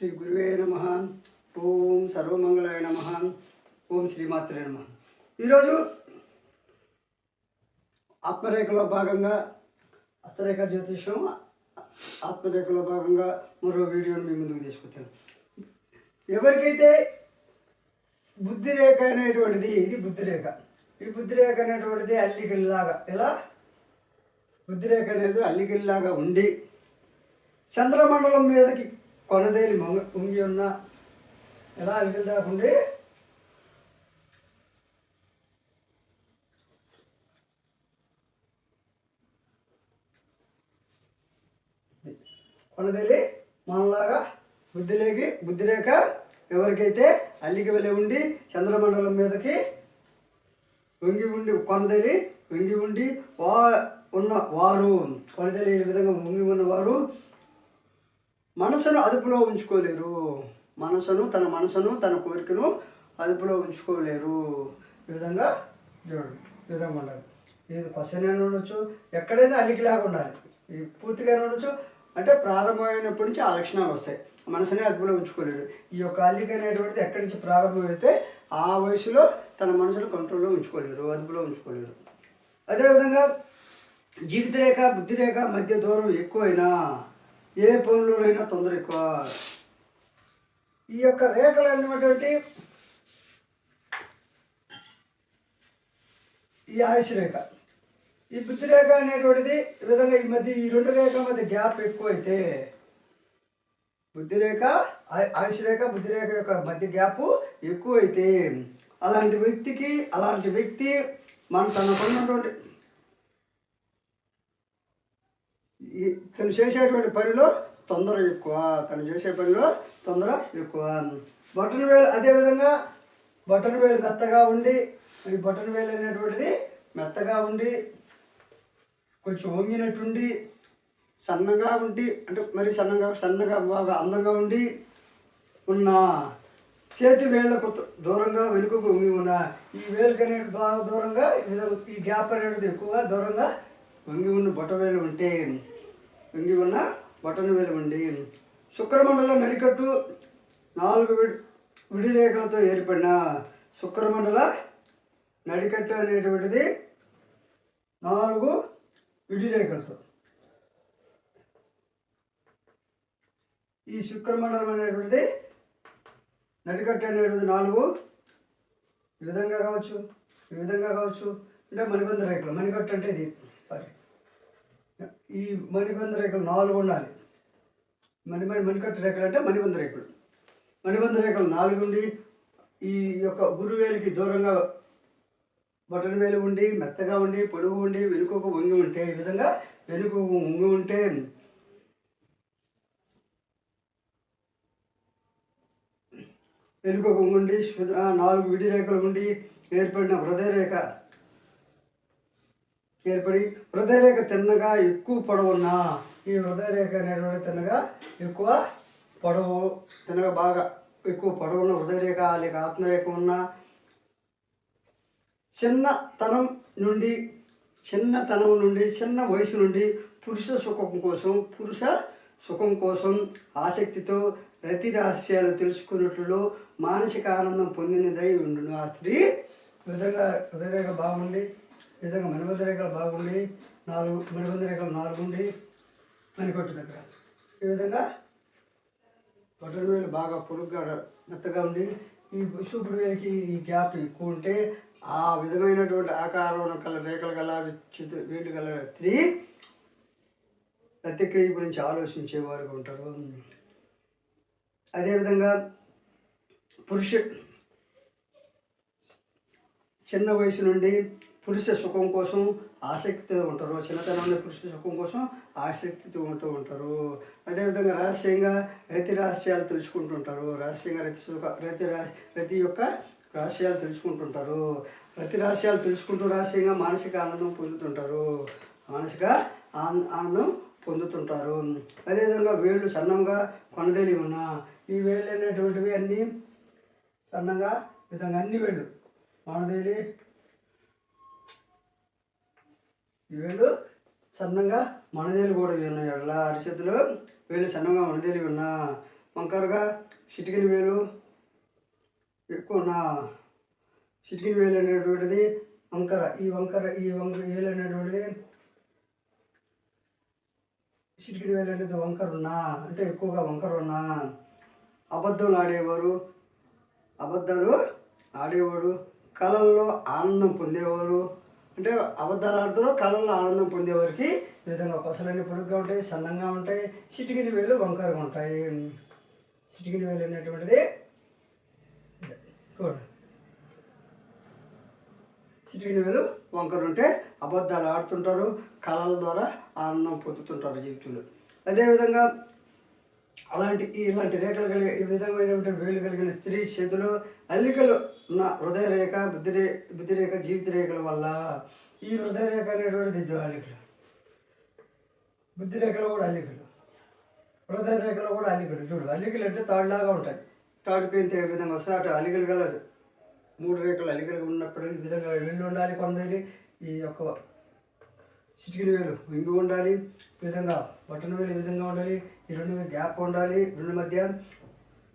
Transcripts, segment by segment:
శ్రీ గురువే నమ. ఓం సర్వమంగళాయ నమ. ఓం శ్రీమాత్రే నమ. ఈరోజు ఆత్మరేఖలో భాగంగా అత్తరేఖ జ్యోతిషం ఆత్మరేఖలో భాగంగా మరో వీడియోను మీ ముందుకు తీసుకొచ్చాను. ఎవరికైతే బుద్ధిరేఖ అనేటువంటిది ఇది బుద్ధిరేఖ. ఈ బుద్ధిరేఖ అనేటువంటిది అల్లికల్లాగా ఎలా? బుద్ధిరేఖ అనేది అల్లికల్లాగా ఉండి చంద్రమండలం మీదకి కొనదేలి మొంగ ఉంగి ఉన్న ఎలా అల్లికలు దాకుండి కొనదేలి మనలాగా బుద్ధిలేకి బుద్ధిరేఖ ఎవరికైతే అల్లికి వెళ్ళి ఉండి చంద్రమండలం మీదకి వంగి ఉండి కొనదేలి వంగి ఉండి వా ఉన్న వారు కొనదేలి ఈ విధంగా వంగి ఉన్నవారు మనసును అదుపులో ఉంచుకోలేరు. మనసును తన మనసును తన కోరికను అదుపులో ఉంచుకోలేరు. ఈ విధంగా చూడండి ఈ విధంగా ఉండాలి. ఇది క్వశ్చన్ అయినా ఉండొచ్చు ఎక్కడైనా అలికిలాగా ఉండాలి. ఈ పూర్తిగా ఉండొచ్చు అంటే ప్రారంభమైనప్పటి నుంచి ఆ లక్షణాలు వస్తాయి. మనసునే అదుపులో ఉంచుకోలేడు. ఈ యొక్క అల్లిక అనేటువంటిది ఎక్కడి నుంచి ప్రారంభమైతే ఆ వయసులో తన మనసును కంట్రోల్లో ఉంచుకోలేరు అదుపులో ఉంచుకోలేరు. అదేవిధంగా జీవిత రేఖ బుద్ధి రేఖ మధ్య దూరం ఎక్కువైనా ఏ పనులైనా తొందర ఎక్కువ. ఈ యొక్క రేఖలు అనేటువంటి ఈ ఆయుష్ రేఖ. ఈ బుద్ధి రేఖ అనేటువంటిది ఈ విధంగా ఈ మధ్య ఈ రెండు రేఖ మధ్య గ్యాప్ ఎక్కువైతే బుద్ధి రేఖ ఆయుష్ రేఖ బుద్ధి రేఖ యొక్క మధ్య గ్యాప్ ఎక్కువైతే అలాంటి వ్యక్తికి అలాంటి వ్యక్తి మన తనకున్నటువంటి ఈ తను చేసేటువంటి పనిలో తొందర ఎక్కువ తను చేసే పనిలో తొందర ఎక్కువ. బటన్ వేలు అదేవిధంగా బటన్ వేలు మెత్తగా ఉండి ఈ బటన్ వేలు అనేటువంటిది మెత్తగా ఉండి కొంచెం వంగినట్టుండి సన్నగా ఉండి అంటే మరి సన్నగా సన్నగా బాగా అందంగా ఉండి ఉన్న చేతి వేళ్ళకు దూరంగా వెనుకకు ఉన్న ఈ వేలుకు అనేది బాగా దూరంగా ఈ విధంగా ఈ గ్యాప్ అనేది ఎక్కువగా దూరంగా వంగి ఉన్న బొట్ట వేలు ఉంటే వంగి ఉన్న బొటన వేలు ఉండి శుక్రమండలం నడికట్టు నాలుగు విడి విడిరేఖలతో ఏర్పడిన శుక్రమండల నడికట్టు అనేటువంటిది నాలుగు విడిరేఖలతో. ఈ శుక్రమండలం అనేటువంటిది నడికట్టు అనేటువంటిది నాలుగు ఈ విధంగా కావచ్చు ఈ విధంగా కావచ్చు. అంటే మణిబంధ రేఖలు మణికట్టు అంటే ఇది. సారీ ఈ మణిబంధ రేఖలు నాలుగు ఉండాలి. మణి మణి మణికట్టు రేఖలు అంటే మణిబంధ రేఖలు. మణిబంధ రేఖలు నాలుగు ఉండి ఈ యొక్క గురువేలికి దూరంగా బటన్ వేలు ఉండి మెత్తగా ఉండి పొడుగు ఉండి వెనుకకు వంగి ఉంటే ఈ విధంగా వెనుకకు వంగి ఉంటే వెనుకకు వంగి ఉండి నాలుగు విడి రేఖలు ఉండి ఏర్పడిన హృదయ రేఖ ఏర్పడి హృదయరేఖ తిన్నగా ఎక్కువ పొడవున్న ఈ హృదయరేఖ అనేటువంటి తిన్నగా ఎక్కువ పొడవు తిన్నగా బాగా ఎక్కువ పొడవున్న హృదయరేఖ లేక ఆత్మరేఖ ఉన్న చిన్నతనం నుండి చిన్నతనం నుండి చిన్న వయసు నుండి పురుష సుఖం కోసం పురుష సుఖం కోసం ఆసక్తితో రతి రహస్యాలు తెలుసుకున్నట్లు మానసిక ఆనందం పొందినదై ఉండును. ఆ స్త్రీ విధంగా హృదయరేఖ బాగుండి ఈ విధంగా మణిబంధ రేఖలు బాగుండి నాలుగు మణిబంధ రేఖలు నాలుగు ఉండి మణికొట్టు దగ్గర. ఈ విధంగా బొట్టల వేలు బాగా పొరుగ్గా మెత్తగా ఉండి ఈ చూపుడు వేలికి ఈ గ్యాప్ ఎక్కువ ఉంటే ఆ విధమైనటువంటి ఆకారం కల రేఖలు గల చితు వేలు గల స్త్రీ ప్రతిక్రియ గురించి ఆలోచించేవారు ఉంటారు. అదేవిధంగా పురుష చిన్న వయసు నుండి పురుష సుఖం కోసం ఆసక్తితో ఉంటారు. చిన్నతనంలో పురుష సుఖం కోసం ఆసక్తితో ఉంటూ ఉంటారు. అదేవిధంగా రహస్యంగా రతి రహస్యాలు తెలుసుకుంటుంటారు. రహస్యంగా రతి సుఖ రతి రతి యొక్క రహస్యాలు తెలుసుకుంటుంటారు. రతి రహస్యాలు తెలుసుకుంటూ రహస్యంగా మానసిక ఆనందం పొందుతుంటారు. మానసిక ఆన్- ఆనందం పొందుతుంటారు. అదేవిధంగా వేళ్ళు సన్నంగా కొనదేలి ఉన్న ఈ వేళ్ళు అనేటువంటివి అన్నీ సన్నంగా ఈ విధంగా అన్ని వేళ్ళు కొనదేలి ఈ వీళ్ళు సన్నంగా మనదేలు కూడా విన్న ఎడల అరిచేతిలో వీళ్ళు సన్నంగా మనదేలు ఉన్నా వంకరగా చిటికిన వేలు ఎక్కువ నా చిటికిన వేలు అనేటువంటిది వంకర. ఈ వంకర ఈ వంక వేలు అనేటువంటిది చిటికిన వేలు అనేది వంకర ఉన్నా అంటే ఎక్కువగా వంకర ఉన్నా అబద్ధం ఆడేవారు. అబద్ధాలు ఆడేవాడు కళల్లో ఆనందం పొందేవారు. అంటే అబద్ధాలు ఆడుతారు కళల్లో ఆనందం పొందేవారికి ఈ విధంగా కొసలన్నీ పొడుగ్గా ఉంటాయి సన్నంగా ఉంటాయి చిటికిని వేలు వంకరగా ఉంటాయి. చిటికిని వేలు అనేటువంటిది చూడండి వేలు వంకరు ఉంటే అబద్ధాలు ఆడుతుంటారు కళల ద్వారా ఆనందం పొందుతుంటారు జీవితంలో. అదేవిధంగా అలాంటి ఇలాంటి రేఖలు కలిగిన ఈ విధమైనటువంటి వేలు కలిగిన స్త్రీ చేతులు అల్లికలు ఉన్న హృదయ రేఖ బుద్ధిరేఖ జీవిత రేఖల వల్ల ఈ హృదయ రేఖ అనేటువంటిది అల్లికలు. బుద్ధి కూడా అల్లికలు. హృదయ రేఖలో కూడా అల్లికలు. చూడు అల్లికలు అంటే తాడులాగా ఉంటాయి తాడు పెంతే ఏ విధంగా వస్తే అటు అలికలు కలదు. మూడు రేఖలు అలికలు ఉన్నప్పుడు ఈ విధంగా వెళ్ళి ఉండాలి కొందరి ఈ యొక్క చిటికిన వేలు వింగి ఉండాలి ఈ విధంగా బటన్ వేలు ఈ విధంగా ఉండాలి ఈ రెండు గ్యాప్ ఉండాలి రెండు మధ్య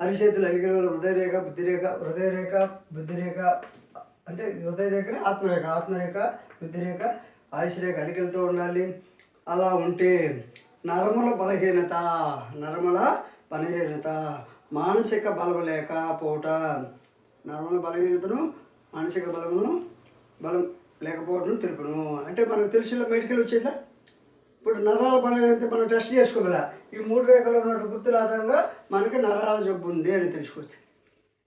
అరిచేతులు అలిగిన హృదయరేఖ బుద్ధిరేఖ హృదయరేఖ బుద్ధిరేఖ అంటే హృదయరేఖనే ఆత్మరేఖ ఆత్మరేఖ బుద్ధిరేఖ రేఖ అలికలతో ఉండాలి. అలా ఉంటే నరముల బలహీనత నరముల బలహీనత మానసిక బలం లేకపోవట. నరముల బలహీనతను మానసిక బలమును బలం లేకపోవటం తెలుపును. అంటే మనకు తెలిసిన మెడికల్ వచ్చేదా? ఇప్పుడు నరాల బలం అయితే మనం టెస్ట్ చేసుకోగల ఈ మూడు రేఖలు ఉన్నట్టు గుర్తుల ఆధారంగా మనకి నరాల జబ్బు ఉంది అని తెలుసుకోవచ్చు.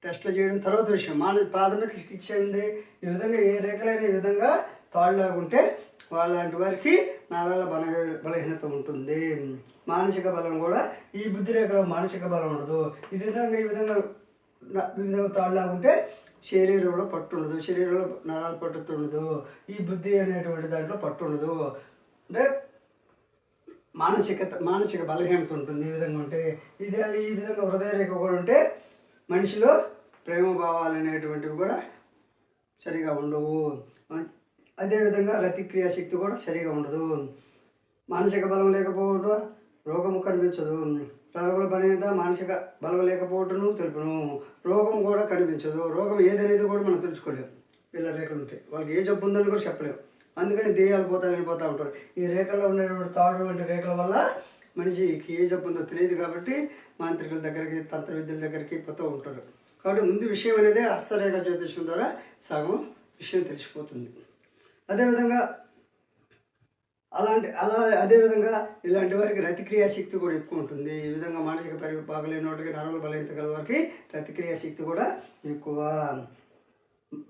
టెస్ట్లు చేయడం తర్వాత విషయం. మన ప్రాథమిక చికిత్స ఉంది ఈ విధంగా ఏ రేఖలైన ఈ విధంగా తాళ్ళలాగుంటే వాళ్ళంటి వారికి నరాల బల బలహీనత ఉంటుంది. మానసిక బలం కూడా ఈ బుద్ధి రేఖలో మానసిక బలం ఉండదు. ఈ విధంగా ఈ విధంగా ఈ విధంగా తాళ్ళలాగుంటే శరీరంలో పట్టు ఉండదు. శరీరంలో నరాలు పట్టుతుండదు ఈ బుద్ధి అనేటువంటి దాంట్లో పట్టు ఉండదు. అంటే మానసికత మానసిక బలహీనత ఉంటుంది. ఈ విధంగా ఉంటే ఇది ఈ విధంగా హృదయరేఖ కూడా ఉంటే మనిషిలో ప్రేమ భావాలు అనేటువంటివి కూడా సరిగా ఉండవు. అదేవిధంగా రతిక్రియా శక్తి కూడా సరిగా ఉండదు. మానసిక బలం లేకపోవడం రోగము కనిపించదు. రోగుల బలహీనత మానసిక బలం లేకపోవటను తెలుపును. రోగం కూడా కనిపించదు. రోగం ఏదనేది కూడా మనం తెలుసుకోలేము వీళ్ళ రేఖలు ఉంటాయి వాళ్ళకి ఏ జబ్బు ఉందని కూడా చెప్పలేము అందుకని దెయ్యాలు పోతా వెళ్ళిపోతూ ఉంటారు. ఈ రేఖల్లో ఉండేటువంటి తాడు వంటి రేఖల వల్ల మనిషికి ఏ జబ్బు ఉందో తెలియదు కాబట్టి మాంత్రికుల దగ్గరికి తంత్ర విద్యల దగ్గరికి పోతూ ఉంటారు. కాబట్టి ముందు విషయం అనేది హస్తరేఖ జ్యోతిషం ద్వారా సగం విషయం తెలిసిపోతుంది. అదేవిధంగా అలాంటి అలా అదేవిధంగా ఇలాంటి వారికి రతిక్రియ శక్తి కూడా ఎక్కువ ఉంటుంది. ఈ విధంగా మానసిక పరి బాగలేని వాటికి నరములు బలహీనత గల వారికి రతిక్రియ శక్తి కూడా ఎక్కువ.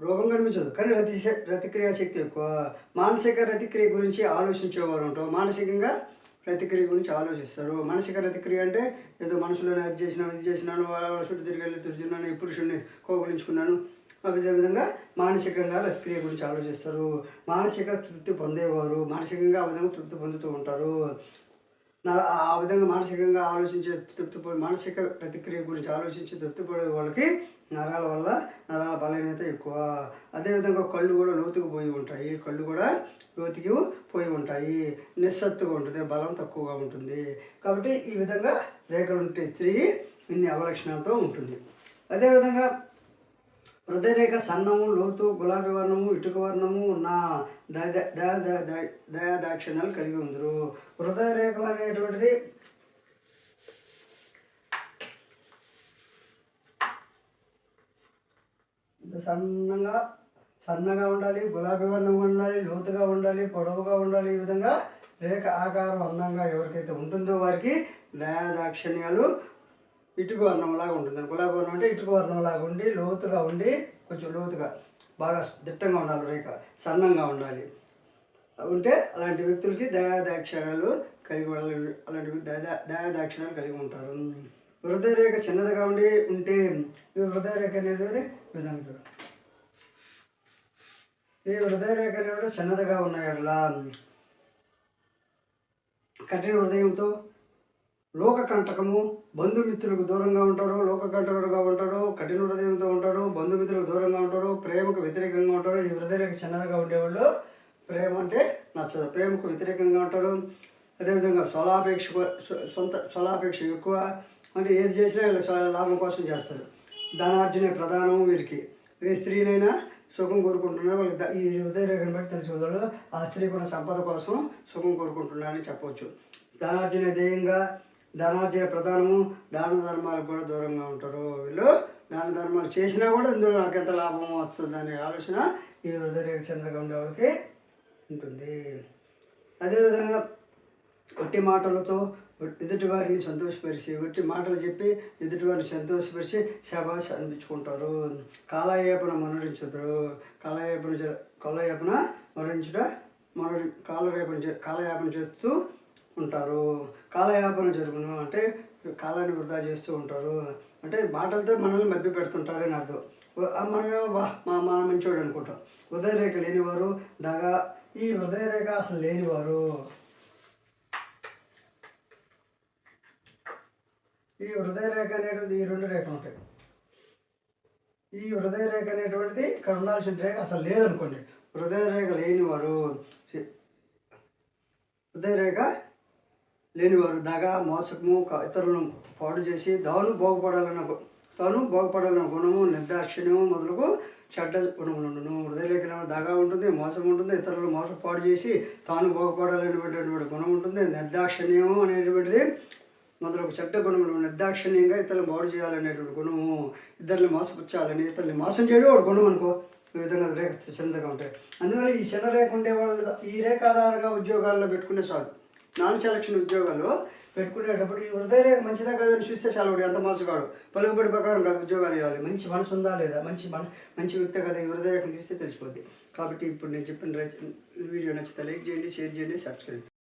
రోగం కనిపించదు. కానీ రతి రతిక్రియ శక్తి ఎక్కువ. మానసిక రతిక్రియ గురించి ఆలోచించేవారు ఉంటారు. మానసికంగా ప్రతిక్రియ గురించి ఆలోచిస్తారు. మానసిక ప్రతిక్రియ అంటే ఏదో మనసులోనే అది చేసినాను ఇది చేసినాను వాళ్ళ చుట్టూ తిరిగి తిరుగుతున్నాను ఈ పురుషుడిని కోగులించుకున్నాను. ఆ విధంగా మానసికంగా రతిక్రియ గురించి ఆలోచిస్తారు. మానసిక తృప్తి పొందేవారు. మానసికంగా ఆ విధంగా తృప్తి పొందుతూ ఉంటారు. ఆ విధంగా మానసికంగా ఆలోచించే తృప్తి మానసిక ప్రతిక్రియ గురించి ఆలోచించి తృప్తి పడే వాళ్ళకి నరాల వల్ల నరాల బలహీనత ఎక్కువ అదేవిధంగా కళ్ళు కూడా లోతుకు పోయి ఉంటాయి కళ్ళు కూడా లోతుకి పోయి ఉంటాయి నిస్సత్తుగా ఉంటుంది బలం తక్కువగా ఉంటుంది కాబట్టి ఈ విధంగా రేఖలు ఉంటే స్త్రీ ఇన్ని అవలక్షణాలతో ఉంటుంది అదేవిధంగా హృదయరేఖ సన్నము లోతు గులాబీ వర్ణము ఇటుక వర్ణము ఉన్న దయ దయా దయా దాక్షిణ్యాలు కలిగి ఉందరు హృదయ అనేటువంటిది ఇంత సన్నగా సన్నగా ఉండాలి గులాబీ వర్ణంగా ఉండాలి లోతుగా ఉండాలి పొడవుగా ఉండాలి ఈ విధంగా రేఖ ఆకారం అందంగా ఎవరికైతే ఉంటుందో వారికి దయాదాక్షిణ్యాలు ఇటుక వర్ణంలాగా ఉంటుంది. గులాబీ వర్ణం అంటే ఇటుక వర్ణంలాగా ఉండి లోతుగా ఉండి కొంచెం లోతుగా బాగా దిట్టంగా ఉండాలి రేఖ సన్నంగా ఉండాలి. ఉంటే అలాంటి వ్యక్తులకి దయాదాక్షిణ్యాలు కలిగి ఉండాలి అలాంటి దయా దయా కలిగి ఉంటారు. హృదయ రేఖ చిన్నదిగా ఉండి ఉంటే ఈ హృదయ రేఖ అనేది ఈ విధంగా ఈ హృదయ రేఖ అనేది చిన్నదిగా ఉన్నాయి కఠిన హృదయంతో లోక కంటకము బంధుమిత్రులకు దూరంగా ఉంటారు లోక కంటకుడుగా ఉంటాడు కఠిన హృదయంతో ఉంటాడు బంధుమిత్రులకు దూరంగా ఉంటారు ప్రేమకు వ్యతిరేకంగా ఉంటారు ఈ హృదయ చిన్నదిగా ఉండేవాళ్ళు ప్రేమ అంటే నచ్చదు. ప్రేమకు వ్యతిరేకంగా ఉంటారు. అదేవిధంగా స్వలాపేక్ష సొంత స్వలాపేక్ష ఎక్కువ అంటే ఏది చేసినా వీళ్ళు లాభం కోసం చేస్తారు. ధనార్జనే ప్రధానం వీరికి. ఏ స్త్రీనైనా సుఖం కోరుకుంటున్నారు వాళ్ళకి ఈ ఉదయరేఖను బట్టి తెలిసి వాళ్ళు ఆ స్త్రీ కూడా సంపద కోసం సుఖం కోరుకుంటున్నారని చెప్పవచ్చు. ధనార్జన ధ్యేయంగా ధనార్జన ప్రధానము దాన ధర్మాలకు కూడా దూరంగా ఉంటారు వీళ్ళు. దాన ధర్మాలు చేసినా కూడా ఇందులో నాకు ఎంత లాభం వస్తుంది అనే ఆలోచన ఈ ఉదయరేఖ చంద్రగా ఉండే వాళ్ళకి ఉంటుంది. అదేవిధంగా ఒట్టి మాటలతో ఎదుటివారిని సంతోషపరిచి ఒట్టి మాటలు చెప్పి ఎదుటివారిని సంతోషపరిచి శబాష్ అనిపించుకుంటారు. కాలయాపన మనరించుతారు కాలయాపన కాలయాపన మరణించుట మనరి కాలయాపన చే- కాలయాపన చేస్తూ ఉంటారు. కాలయాపన జరుగును అంటే కాలాన్ని వృధా చేస్తూ ఉంటారు. అంటే మాటలతో మనల్ని మభ్య పెడుతుంటారని అర్థం. మనం ఆ మనమేమో వా మా మా మంచోడు అనుకుంటాం. హృదయరేఖ లేనివారు దగా ఈ హృదయరేఖ అసలు లేనివారు. ఈ హృదయ రేఖ అనేటువంటిది ఈ రెండు రేఖలు ఉంటాయి. ఈ హృదయ రేఖ అనేటువంటిది ఇక్కడ ఉండాల్సిన రేఖ అసలు లేదనుకోండి. హృదయ రేఖ లేనివారు హృదయ రేఖ లేనివారు దగ మోసకము ఇతరులను పాడు చేసి తాను బాగుపడాలన్న తాను బాగుపడాలన్న గుణము నిర్దాక్షిణ్యము మొదలుకు చెడ్డ గుణములను హృదయలేఖన దగా ఉంటుంది మోసం ఉంటుంది ఇతరులు మోసం పాడు చేసి తాను బాగుపడాలనేటువంటి గుణం ఉంటుంది. నిర్దాక్షిణ్యము అనేటువంటిది మొదలగు చెడ్డ గుణములు నిర్దాక్షిణ్యంగా ఇతరులను బాడు చేయాలనేటువంటి గుణము ఇద్దరిని మోసపుచ్చాలని ఇతరుని మోసం చేయడం ఒక గుణం అనుకో ఈ విధంగా రేఖ చిన్నగా ఉంటాయి. అందువల్ల ఈ చిన్న రేఖ ఉండే వాళ్ళు ఈ రేఖ ఆధారంగా ఉద్యోగాల్లో పెట్టుకునే చాలు నాన్ సెలక్షన్ ఉద్యోగాలు పెట్టుకునేటప్పుడు ఈ హృదయ రేఖ మంచిదా కాదని చూస్తే చాలా వాడు ఎంత మోసగాడు. పలుకుబడి ప్రకారం కాదు ఉద్యోగాలు ఇవ్వాలి మంచి మనసు ఉందా లేదా? మంచి మన మంచి వ్యక్తి కదా ఈ హృదయ రేఖను చూస్తే తెలిసిపోద్ది. కాబట్టి ఇప్పుడు నేను చెప్పిన వీడియో నచ్చితే లైక్ చేయండి షేర్ చేయండి సబ్స్క్రైబ్